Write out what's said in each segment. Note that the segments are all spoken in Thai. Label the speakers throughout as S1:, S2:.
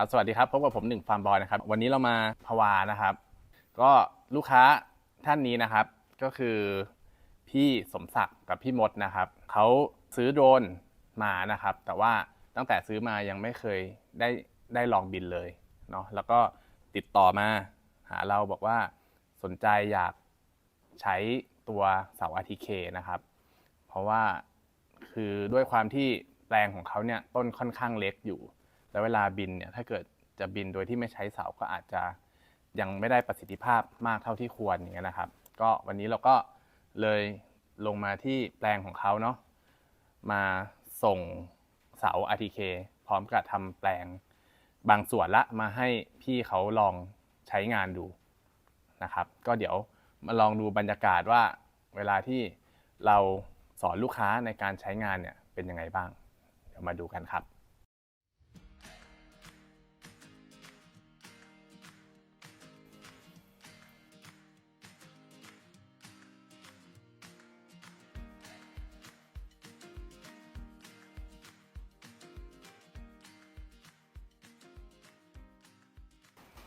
S1: ครับสวัสดีครับพบกับผมหนึ่งฟาร์มบอยนะครับวันนี้เรามาพวานะครับ ก็ลูกค้าท่านนี้นะครับ ก็คือพี่สมศักดิ์กับพี่มดนะครับเขาซื้อโดรนมานะครับ แต่ว่าตั้งแต่ซื้อมายังไม่เคยได้ได้ลองบินเลยเนาะแล้วก็ติดต่อมาหาเราบอกว่าสนใจอยากใช้ตัวเสา RTK นะครับ เพราะว่าคือด้วยความที่แปลงของเขาเนี่ยต้นค่อนข้างเล็กอยู่ แล้วเวลาบินเนี่ยถ้าเกิดจะบินโดยที่ไม่ใช้เสาก็อาจจะยังไม่ได้ประสิทธิภาพมากเท่าที่ควรอย่างเงี้ยนะครับ ก็วันนี้เราก็เลยลงมาที่แปลงของเขาเนาะมาส่งเสา RTK พร้อมกับทำแปลงบางส่วนละมาให้พี่เขาลองใช้งานดูนะครับ ก็เดี๋ยวมาลองดูบรรยากาศว่าเวลาที่เราสอนลูกค้าในการใช้งานเนี่ยเป็นยังไงบ้าง เดี๋ยวมาดูกันครับ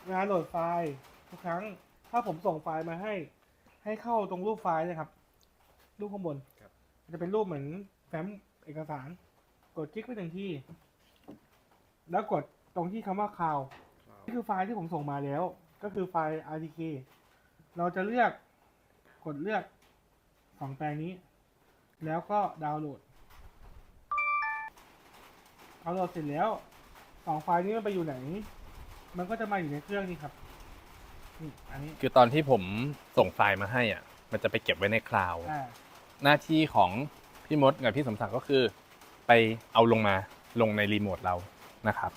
S2: เวลาโหลดไฟล์ทุกครั้ง ถ้าผมส่งไฟล์มาให้ ให้เข้าตรงรูปไฟล์เนะครับ รูปข้างบนมันจะเป็นรูปเหมือนแฟ้มเอกสาร กดคลิกไปหนึ่งที่ แล้วกดตรงที่คำว่าข่าวนี่คือไฟล์ที่ผมส่งมาแล้ว ก็คือไฟล์ RTK เราจะเลือกกดเลือกสองแปลงนี้ แล้วก็ดาวน์โหลดดาวน์โหลดเสร็จแล้วสองไฟล์นี้มันไปอยู่ไหน มันก็จะมาอยู่ในเครื่องนี้ครับนี่อันนี้
S1: คือตอนที่ผมส่งไฟล์มาให้อะ มันจะไปเก็บไว้ในคลาวด์
S2: อ่า
S1: หน้าที่ของพี่มดกับพี่สมศักดิ์ก็คือ ไปเอาลงมาลงในรีโมทเรานะครับ